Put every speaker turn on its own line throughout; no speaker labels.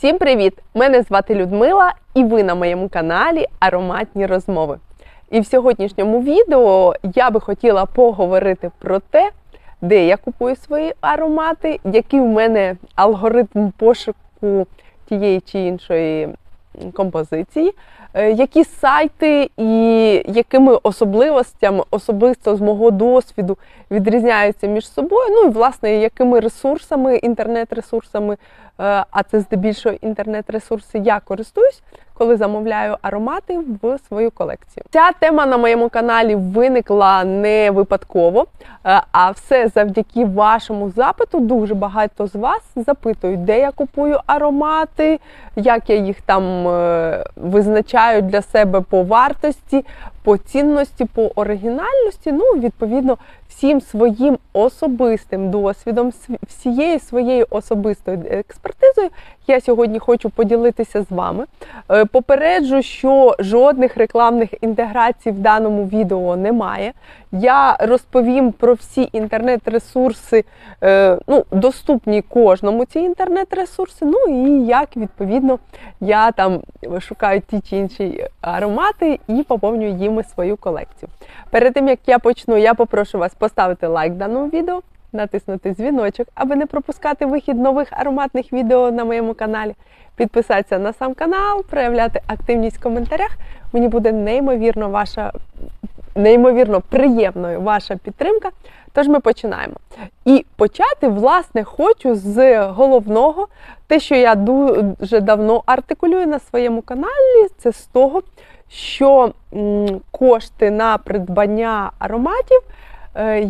Всім привіт! Мене звати Людмила, і ви на моєму каналі Ароматні розмови. І в сьогоднішньому відео я би хотіла поговорити про те, де я купую свої аромати, який в мене алгоритм пошуку тієї чи іншої композиції, е, які сайти і якими особливостями особисто з мого досвіду відрізняються між собою. Ну і власне якими ресурсами, інтернет-ресурсами, е, а це здебільшого інтернет-ресурси, я користуюсь, коли замовляю аромати в свою колекцію. Ця тема на моєму каналі виникла не випадково, е, а все завдяки вашому запиту. Дуже багато з вас запитують, де я купую аромати, як я їх там е, визначаю для себе по вартості, по цінності, по оригінальності. Ну, відповідно, всім своїм особистим досвідом, всією своєю особистою експертизою я сьогодні хочу поділитися з вами. Попереджу, що жодних рекламних інтеграцій в даному відео немає. Я розповім про всі інтернет-ресурси, е, ну, доступні кожному ці інтернет-ресурси. Ну і як відповідно я там шукаю ті чи інші аромати і поповнюю їми свою колекцію. Перед тим як я почну, я попрошу вас поставити лайк даному відео, натиснути дзвіночок, аби не пропускати вихід нових ароматних відео на моєму каналі. Підписатися на сам канал, проявляти активність в коментарях. Мені буде неймовірно ваша неймовірно приємною ваша підтримка. Тож ми починаємо. І почати, власне, хочу з головного, те, що я дуже давно артикулюю на своєму каналі, це з того, що кошти на придбання ароматів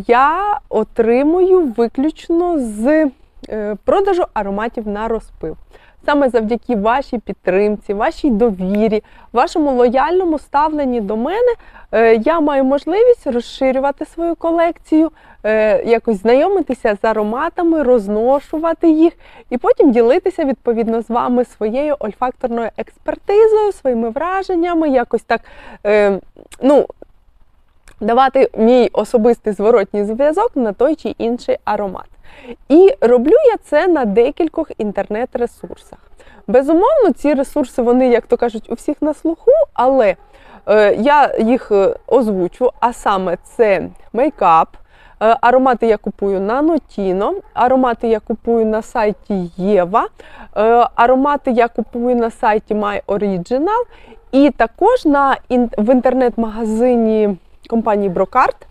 я отримую виключно з е, продажу ароматів на розпив. Саме завдяки вашій підтримці, вашій довірі, вашому лояльному ставленні до мене е, я маю можливість розширювати свою колекцію, е, якось знайомитися з ароматами, розношувати їх і потім ділитися відповідно з вами своєю ольфакторною експертизою, своїми враженнями, якось так. е, ну, Давати мій особистий зворотній зв'язок на той чи інший аромат. І роблю я це на декількох інтернет-ресурсах. Безумовно, ці ресурси, вони, як то кажуть, у всіх на слуху, але е, я їх е, озвучу, а саме це мейкап. е, Аромати я купую на Notino, аромати я купую на сайті Єва, е, аромати я купую на сайті My Original, і також на в інтернет-магазині компанії Брокарт.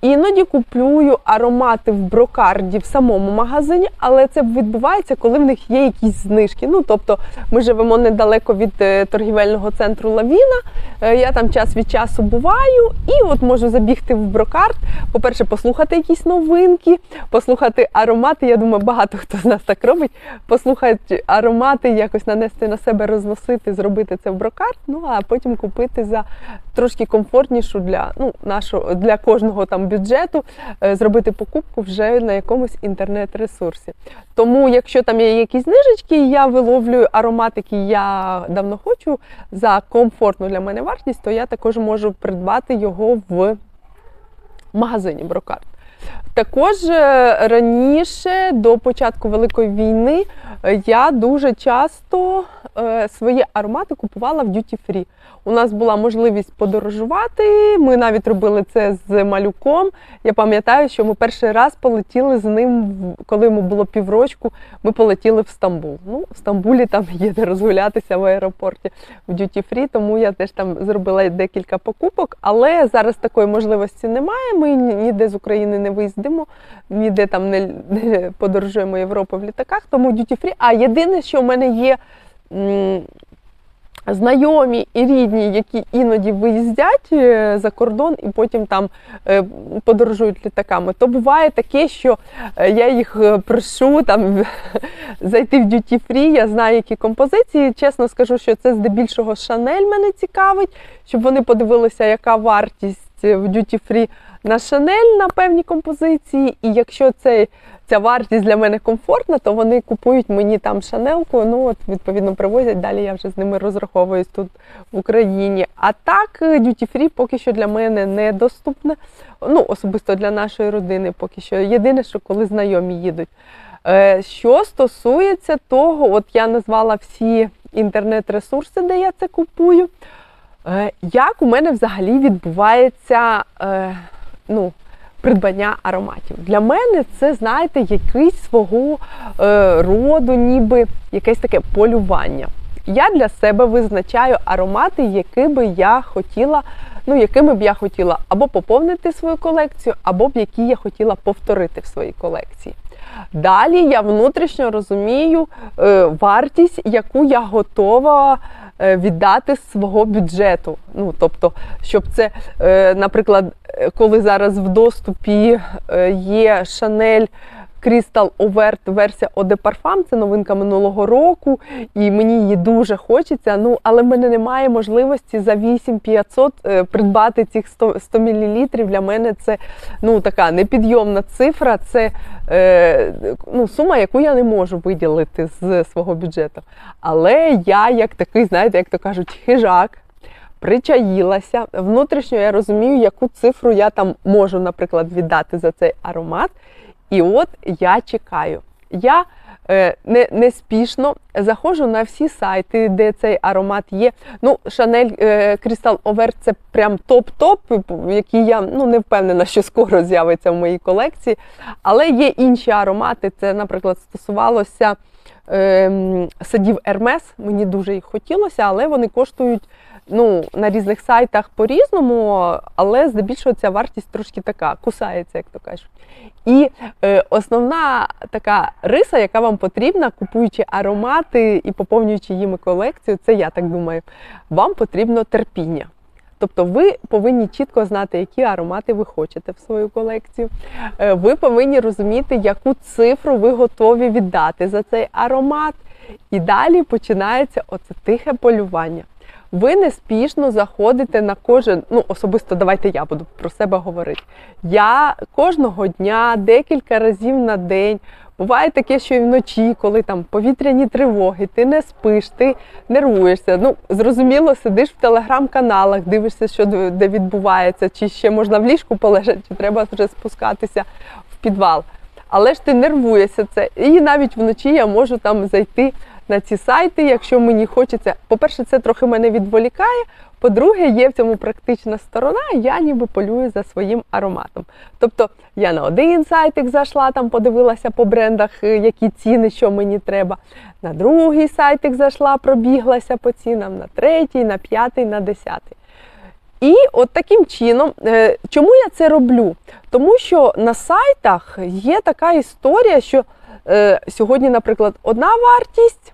Іноді куплюю аромати в брокарді в самому магазині, але це відбувається, коли в них є якісь знижки. Ну тобто ми живемо недалеко від е, торгівельного центру Лавіна. е, Я там час від часу буваю, і от можу забігти в брокарт. По-перше, послухати якісь новинки, послухати аромати. Я думаю, багато хто з нас так робить. Послухати аромати, якось нанести на себе, розносити, зробити це в брокарт. Ну а потім купити за трошки комфортнішу для ну нашого для кожного там бюджету, е, зробити покупку вже на якомусь інтернет-ресурсі. Тому, якщо там є якісь знижечки, я виловлюю аромат, який я давно хочу за комфортну для мене вартість, то я також можу придбати його в магазині Брокарт. Також е, раніше, до початку Великої війни, е, я дуже часто е, свої аромати купувала в Duty Free. У нас була можливість подорожувати. Ми навіть робили це з малюком. Я пам'ятаю, що ми перший раз полетіли з ним, коли йому було піврочку. Ми полетіли в Стамбул. Ну, в Стамбулі там є де розгулятися в аеропорті в Duty Free, тому я теж там зробила декілька покупок. Але зараз такої можливості немає. Ми ніде з України не виїздимо, ніде там не, не подорожуємо Європу в літаках, тому Duty Free. А єдине, що в мене є. м, Знайомі і рідні, які іноді виїздять е, за кордон і потім там е, подорожують літаками, то буває таке, що е, я їх прошу там зайти в Duty Free, я знаю, які композиції. Чесно скажу, що це здебільшого Шанель мене цікавить, щоб вони подивилися, яка вартість в Duty Free на Шанель на певні композиції. І якщо це ця вартість для мене комфортна, то вони купують мені там шанелку. Ну от відповідно привозять. Далі я вже з ними розраховуюсь тут в Україні. А так, duty free поки що для мене недоступне. Ну особисто для нашої родини, поки що. Єдине, що коли знайомі їдуть. Е, Що стосується того, от я назвала всі інтернет-ресурси, де я це купую. Е, Як у мене взагалі відбувається е, ну, придбання ароматів? Для мене це, знаєте, якийсь свого е, роду, ніби якесь таке полювання. Я для себе визначаю аромати, які би я хотіла, ну якими б я хотіла або поповнити свою колекцію, або б які я хотіла повторити в своїй колекції. Далі я внутрішньо розумію е, вартість, яку я готова е, віддати з свого бюджету. Ну, тобто, щоб це, е, наприклад, коли зараз в доступі є Chanel Crystal Overt версія Eau de це новинка минулого року, і мені її дуже хочеться. Ну, але в мене немає можливості за 8500 е, придбати цих 100, 100 мл. Для мене це ну, така непідйомна цифра. Це е, ну, сума, яку я не можу виділити з свого бюджету. Але я, як такий, знаєте, як то кажуть, хижак. Причаїлася. Внутрішньо я розумію, яку цифру я там можу, наприклад, віддати за цей аромат. І от я чекаю. Я е, не, неспішно заходжу на всі сайти, де цей аромат є. Ну, Шанель Крістал Crystal Over це прям топ-топ, який я ну, не впевнена, що скоро з'явиться в моїй колекції. Але є інші аромати. Це, наприклад, стосувалося е, садів Hermes. Мені дуже їх хотілося, але вони коштують ну, на різних сайтах по-різному, але здебільшого ця вартість трошки така, кусається, як то кажуть. І е, основна така риса, яка вам потрібна, купуючи аромати і поповнюючи їми колекцію, це я так думаю, вам потрібно терпіння. Тобто ви повинні чітко знати, які аромати ви хочете в свою колекцію. Е, Ви повинні розуміти, яку цифру ви готові віддати за цей аромат. І далі починається оце тихе полювання. Ви неспішно заходите на кожен, ну особисто давайте я буду про себе говорити. Я кожного дня, декілька разів на день. Буває таке, що і вночі, коли там повітряні тривоги, ти не спиш, ти нервуєшся. Ну, зрозуміло, сидиш в телеграм-каналах, дивишся, що де відбувається, чи ще можна в ліжку полежати, чи треба вже спускатися в підвал. Але ж ти нервуєшся це. І навіть вночі я можу там зайти на ці сайти, якщо мені хочеться. По-перше, це трохи мене відволікає. По-друге, є в цьому практична сторона, я ніби полюю за своїм ароматом. Тобто я на один сайтик зайшла, там подивилася по брендах, е, які ціни, що мені треба. На другий сайтик зайшла, пробіглася по цінам, на третій, на п'ятий, на десятий. І от таким чином, е, чому я це роблю? Тому що на сайтах є така історія, що е, сьогодні, наприклад, одна вартість,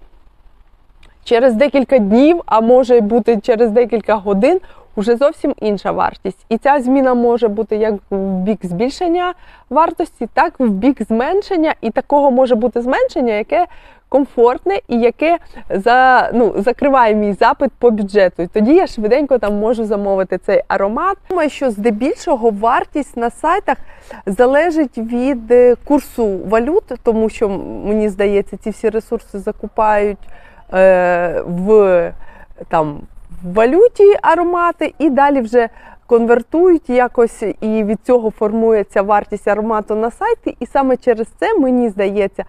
через декілька днів, а може бути через декілька годин, вже зовсім інша вартість. І ця зміна може бути як в бік збільшення вартості, так і в бік зменшення. І такого може бути зменшення, яке комфортне і яке за, ну, закриває мій запит по бюджету. І тоді я швиденько там можу замовити цей аромат. Думаю, що здебільшого вартість на сайтах залежить від е, курсу валют, тому що мені здається, ці всі ресурси закупають в там валюті аромати, і далі вже конвертують якось, і від цього формується вартість аромату на сайті. І саме через це мені здається,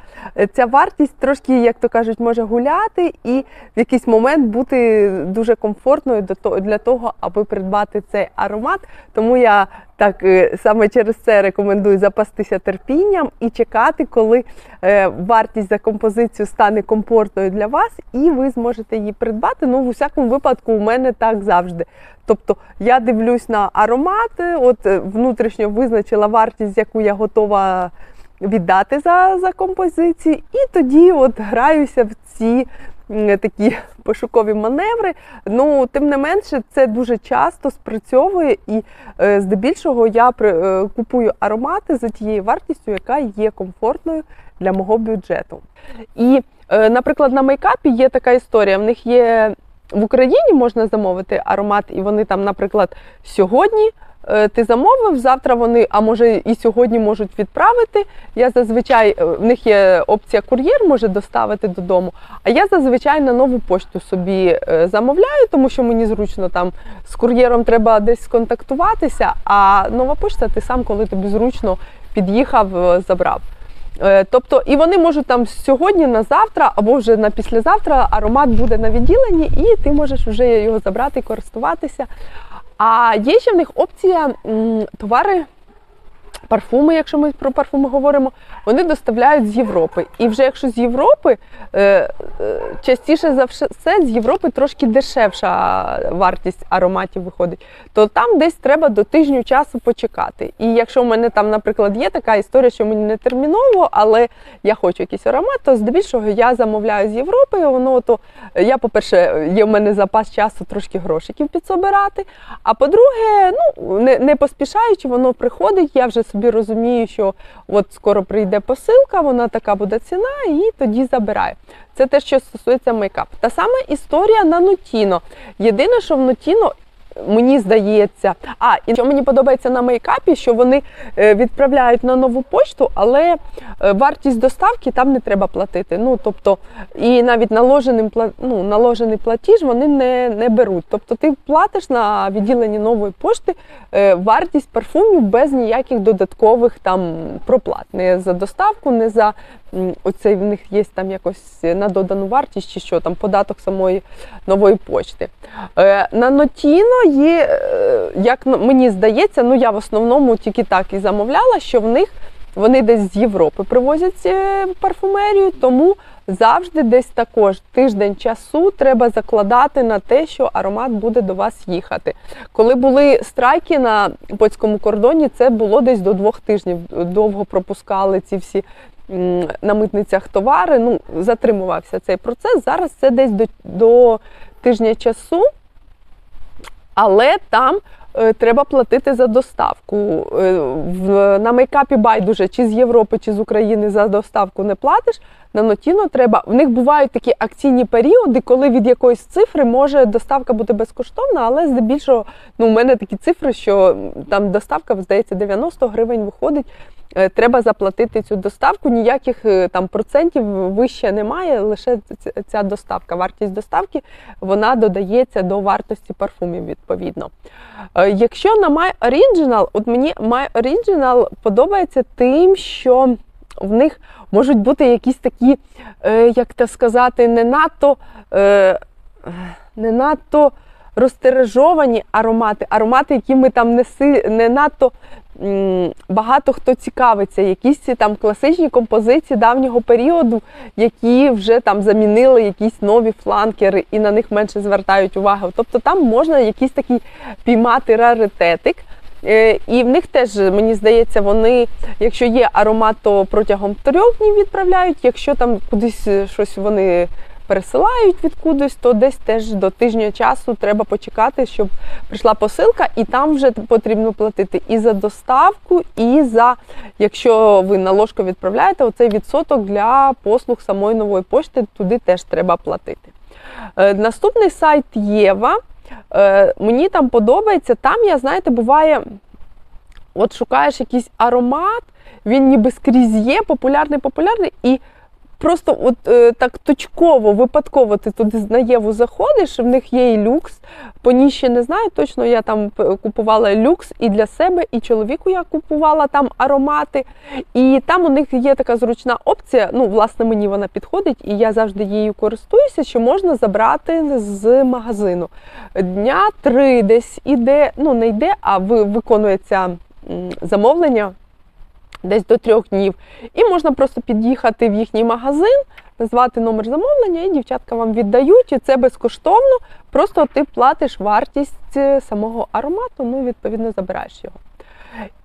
ця вартість трошки, як то кажуть, може гуляти і в якийсь момент бути дуже комфортною для того, аби придбати цей аромат. Тому я так е, саме через це рекомендую запастися терпінням і чекати, коли е, вартість за композицію стане комфортною для вас, і ви зможете її придбати. Ну, в усякому випадку, у мене так завжди. Тобто я дивлюсь на аромати, от е, внутрішньо визначила вартість, яку я готова віддати за за композицію, і тоді от граюся в ці такі пошукові маневри. Ну, тим не менше, це дуже часто спрацьовує, і е, здебільшого я е, купую аромати за тією вартістю, яка є комфортною для мого бюджету. І, е, наприклад, на мейкапі є така історія. В них є в Україні можна замовити аромат, і вони там, наприклад, сьогодні. Е, ти замовив, завтра вони, а може і сьогодні можуть відправити. Я зазвичай е, в них є опція кур'єр, може доставити додому. А я зазвичай на нову пошту собі е, замовляю, тому що мені зручно там з кур'єром треба десь сконтактуватися. А нова пошта ти сам, коли тобі зручно під'їхав, забрав. Тобто, і вони можуть там сьогодні на завтра або вже на післязавтра аромат буде на відділенні, і ти можеш вже його забрати і користуватися. А є ще в них опція товари. Парфуми, якщо ми про парфуми говоримо, вони доставляють з Європи. І вже якщо з Європи, е, е, частіше за все з Європи трошки дешевша вартість ароматів виходить, то там десь треба до тижню часу почекати. І якщо в мене там, наприклад, є така історія, що мені не терміново, але я хочу якийсь аромат, то здебільшого я замовляю з Європи. Воно то я, по-перше, є в мене запас часу трошки грошиків підсобирати. А по-друге, ну не, не поспішаючи, воно приходить. Я вже собі розумію, що от скоро прийде посилка, вона така буде ціна, і тоді забираю. Це те, що стосується мейкап. Та сама історія на Нутіно. Єдине, що в Нутіно. Мені здається, а і що мені подобається на мейкапі, що вони е, відправляють на нову почту, але е, вартість доставки там не треба платити. Ну тобто, і навіть наложеним ну, наложений платіж вони не, не беруть. Тобто ти платиш на відділенні нової пошти е, вартість парфумів без ніяких додаткових там проплат. Не за доставку, не за оцей в них є там якось на додану вартість чи що там податок самої нової почти. На Нотіно є, е, як мені здається, ну я в основному тільки так і замовляла, що в них вони десь з Європи привозять е, парфумерію, тому завжди десь також тиждень часу треба закладати на те, що аромат буде до вас їхати. Коли були страйки на польському кордоні, це було десь до двох тижнів. Довго пропускали ці всі на митницях товари. Ну, затримувався цей процес. Зараз це десь до, до тижня часу, але там е, треба платити за доставку. Е, на мейкапі байдуже, чи з Європи, чи з України за доставку не платиш. На Нотіно треба. В них бувають такі акційні періоди, коли від якоїсь цифри може доставка бути безкоштовна, але здебільшого ну, у мене такі цифри, що там доставка, здається, 90 гривень виходить. Е, Треба заплатити цю доставку, ніяких е, там процентів вище немає, лише ця доставка. Вартість доставки вона додається до вартості парфумів відповідно. Е, Якщо на My Original, от мені My Original подобається тим, що в них можуть бути якісь такі, е, як то сказати, не надто, е, не надто розтережовані аромати, аромати, які ми там не, си, не надто багато хто цікавиться, якісь ці там класичні композиції давнього періоду, які вже там замінили якісь нові фланкери і на них менше звертають увагу. Тобто там можна якийсь такий піймати раритетик. Е, І в них теж, мені здається, вони, якщо є аромат, то протягом трьох днів відправляють. Якщо там кудись е, щось вони пересилають відкудись, то десь теж до тижня часу треба почекати, щоб прийшла посилка, і там вже потрібно платити і за доставку, і за, якщо ви на ложку відправляєте, оцей відсоток для послуг самої нової пошти, туди теж треба платити. Е, Наступний сайт Єва. Е, Мені там подобається. Там я, знаєте, буває, от шукаєш якийсь аромат, він ніби скрізь є, популярний, популярний, і просто от е, так точково, випадково ти туди на Єву заходиш, в них є і люкс. По ній ще не знаю точно. Я там купувала люкс і для себе, і чоловіку я купувала там аромати. І там у них є така зручна опція. Ну, власне, мені вона підходить, і я завжди її користуюся, що можна забрати з магазину. Дня три десь іде, ну не йде, а виконується замовлення десь до трьох днів. І можна просто під'їхати в їхній магазин, назвати номер замовлення, і дівчатка вам віддають, і це безкоштовно. Просто ти платиш вартість е, самого аромату, ну і відповідно забираєш його.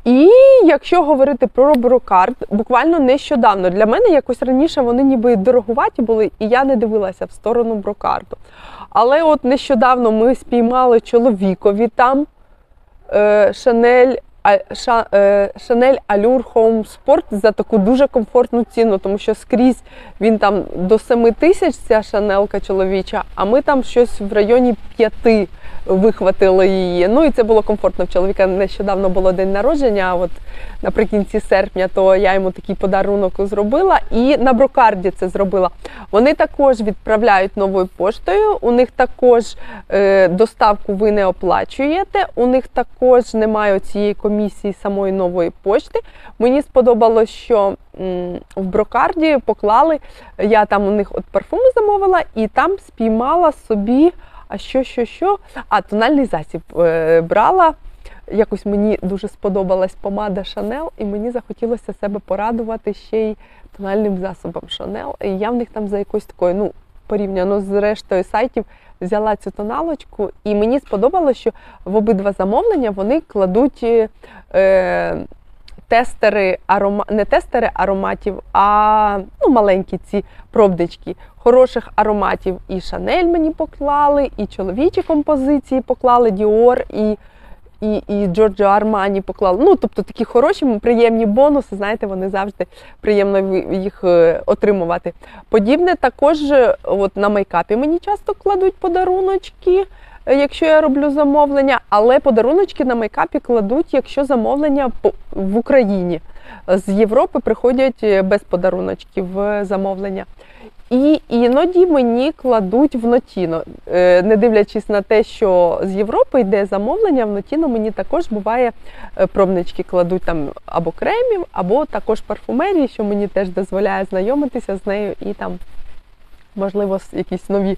І якщо говорити про брокард, буквально нещодавно для мене якось раніше вони ніби дорогуваті були, і я не дивилася в сторону брокарду. Але от нещодавно ми спіймали чоловікові там е, Шанель. Шанель Allure Home Sport за таку дуже комфортну ціну, тому що скрізь він там до 7 тисяч ця шанелка чоловіча, а ми там щось в районі 5 вихватили її. Ну і це було комфортно. В чоловіка нещодавно було день народження. От наприкінці серпня, то я йому такий подарунок зробила. І на брокарді це зробила. Вони також відправляють новою поштою. У них також е, доставку ви не оплачуєте. У них також немає цієї комісії самої нової пошти. Мені сподобалось, що м, в брокарді поклали. Я там у них от парфуми замовила, і там спіймала собі. А що, що, що? А тональний засіб е, брала. Якось мені дуже сподобалась помада Шанел, і мені захотілося себе порадувати ще й тональним засобом Шанел. І я в них там за якоюсь такою, ну, порівняно з рештою сайтів, взяла цю тоналочку, і мені сподобалося, що в обидва замовлення вони кладуть е, тестери арома... не тестери ароматів, а ну, маленькі ці пробнички хороших ароматів. І Шанель мені поклали, і чоловічі композиції поклали, Діор і. І, і Джорджо Армані поклали. Ну, тобто такі хороші, приємні бонуси, знаєте, вони завжди приємно їх е, отримувати. Подібне також е, от на мейкапі мені часто кладуть подаруночки, якщо я роблю замовлення, але подаруночки на мейкапі кладуть, якщо замовлення в Україні. З Європи приходять е, без подаруночків е, замовлення. І іноді мені кладуть в Нотіно, Е, не дивлячись на те, що з Європи йде замовлення, в Нотіно мені також буває пробнички кладуть там або кремів, або також парфумерії, що мені теж дозволяє знайомитися з нею і там, можливо, якісь нові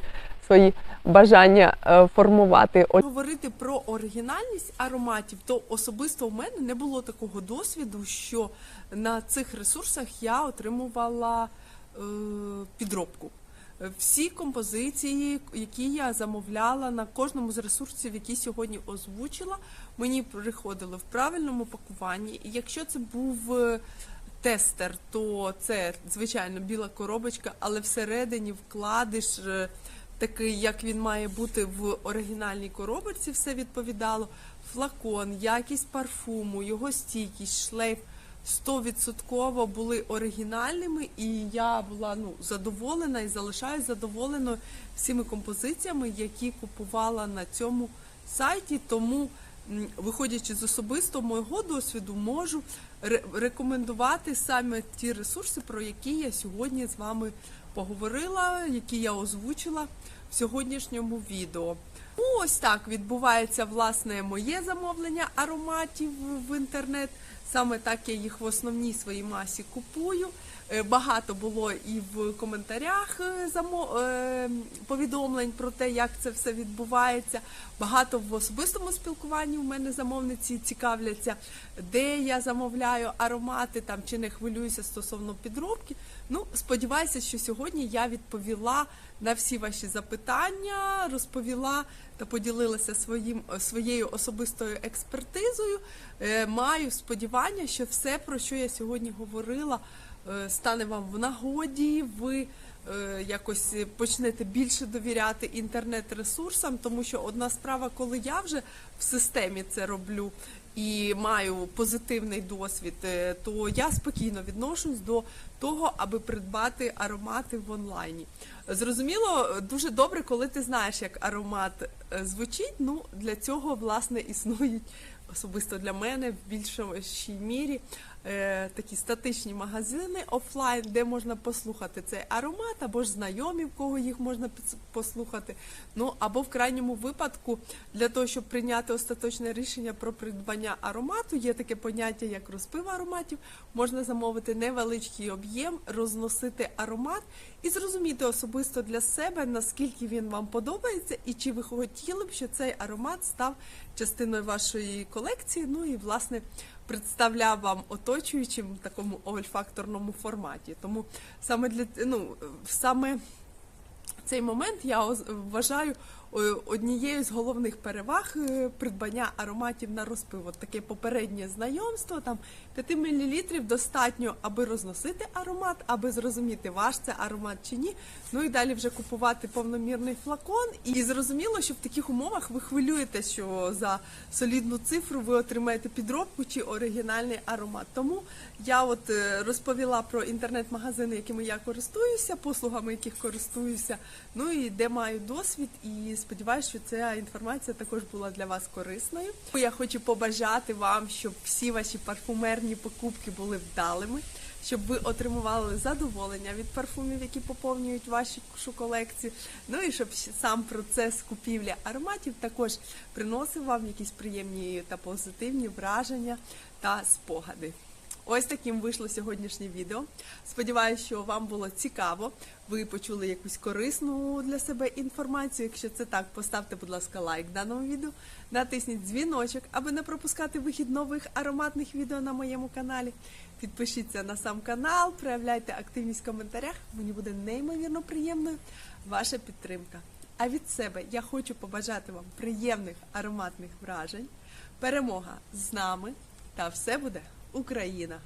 свої бажання е, формувати.
Говорити про оригінальність ароматів, то особисто у мене не було такого досвіду, що на цих ресурсах я отримувала е, підробку. Всі композиції, які я замовляла на кожному з ресурсів, які сьогодні озвучила, мені приходили в правильному пакуванні. Якщо це був е, тестер, то це звичайно біла коробочка, але всередині вкладиш такий, як він має бути в оригінальній коробочці, все відповідало. Флакон, якість парфуму, його стійкість, шлейф 100% були оригінальними, і я була ну задоволена і залишаюсь задоволеною всіми композиціями, які купувала на цьому сайті. Тому, виходячи з особистого мого досвіду, можу рекомендувати саме ті ресурси, про які я сьогодні з вами поговорила, які я озвучила в сьогоднішньому відео. Ну, ось так відбувається власне моє замовлення ароматів в інтернет. Саме так я їх в основній своїй масі купую. Е, Багато було і в коментарях е, е, повідомлень про те, як це все відбувається. Багато в особистому спілкуванні у мене замовниці цікавляться, де я замовляю аромати там чи не хвилююся стосовно підробки. Ну, сподіваюся, що сьогодні я відповіла на всі ваші запитання, розповіла та поділилася своїм своєю особистою експертизою. Маю сподівання, що все, про що я сьогодні говорила, стане вам в нагоді. Ви е, якось почнете більше довіряти інтернет-ресурсам, тому що одна справа, коли я вже в системі це роблю і маю позитивний досвід, е, то я спокійно відношусь до того, аби придбати аромати в онлайні. Зрозуміло, дуже добре, коли ти знаєш, як аромат е, звучить. Ну для цього власне існують особисто для мене в більшій мірі е, такі статичні магазини офлайн, де можна послухати цей аромат, або ж знайомі, в кого їх можна послухати. Ну або в крайньому випадку, для того, щоб прийняти остаточне рішення про придбання аромату, є таке поняття, як розпив ароматів. Можна замовити невеличкий об'єм, розносити аромат і зрозуміти особисто для себе, наскільки він вам подобається, і чи ви хотіли б, щоб цей аромат став частиною вашої колекції. Ну і власне представляв вам оточуючим в такому ольфакторному форматі. Тому саме для ну саме цей момент я вважаю однією з головних переваг е, придбання ароматів на розпив. От таке попереднє знайомство, там 5 мл достатньо, аби розносити аромат, аби зрозуміти, ваш це аромат чи ні. Ну і далі вже купувати повномірний флакон. І зрозуміло, що в таких умовах ви хвилюєте, що за солідну цифру ви отримаєте підробку чи оригінальний аромат. Тому я от е, розповіла про інтернет-магазини, якими я користуюся, послугами яких користуюся Ну і де маю досвід, і сподіваюся, що ця інформація також була для вас корисною. Я хочу побажати вам, щоб всі ваші парфумерні покупки були вдалими, щоб ви отримували задоволення від парфумів, які поповнюють вашу колекцію. Ну і щоб сам процес купівлі ароматів також приносив вам якісь приємні та позитивні враження та спогади. Ось таким вийшло сьогоднішнє відео. Сподіваюся, що вам було цікаво. Ви почули якусь корисну для себе інформацію. Якщо це так, поставте, будь ласка, лайк даному відео, натисніть дзвіночок, аби не пропускати вихід нових ароматних відео на моєму каналі. Підпишіться на сам канал, проявляйте активність в коментарях. Мені буде неймовірно приємною ваша підтримка. А від себе я хочу побажати вам приємних ароматних вражень, перемога з нами та все буде Україна!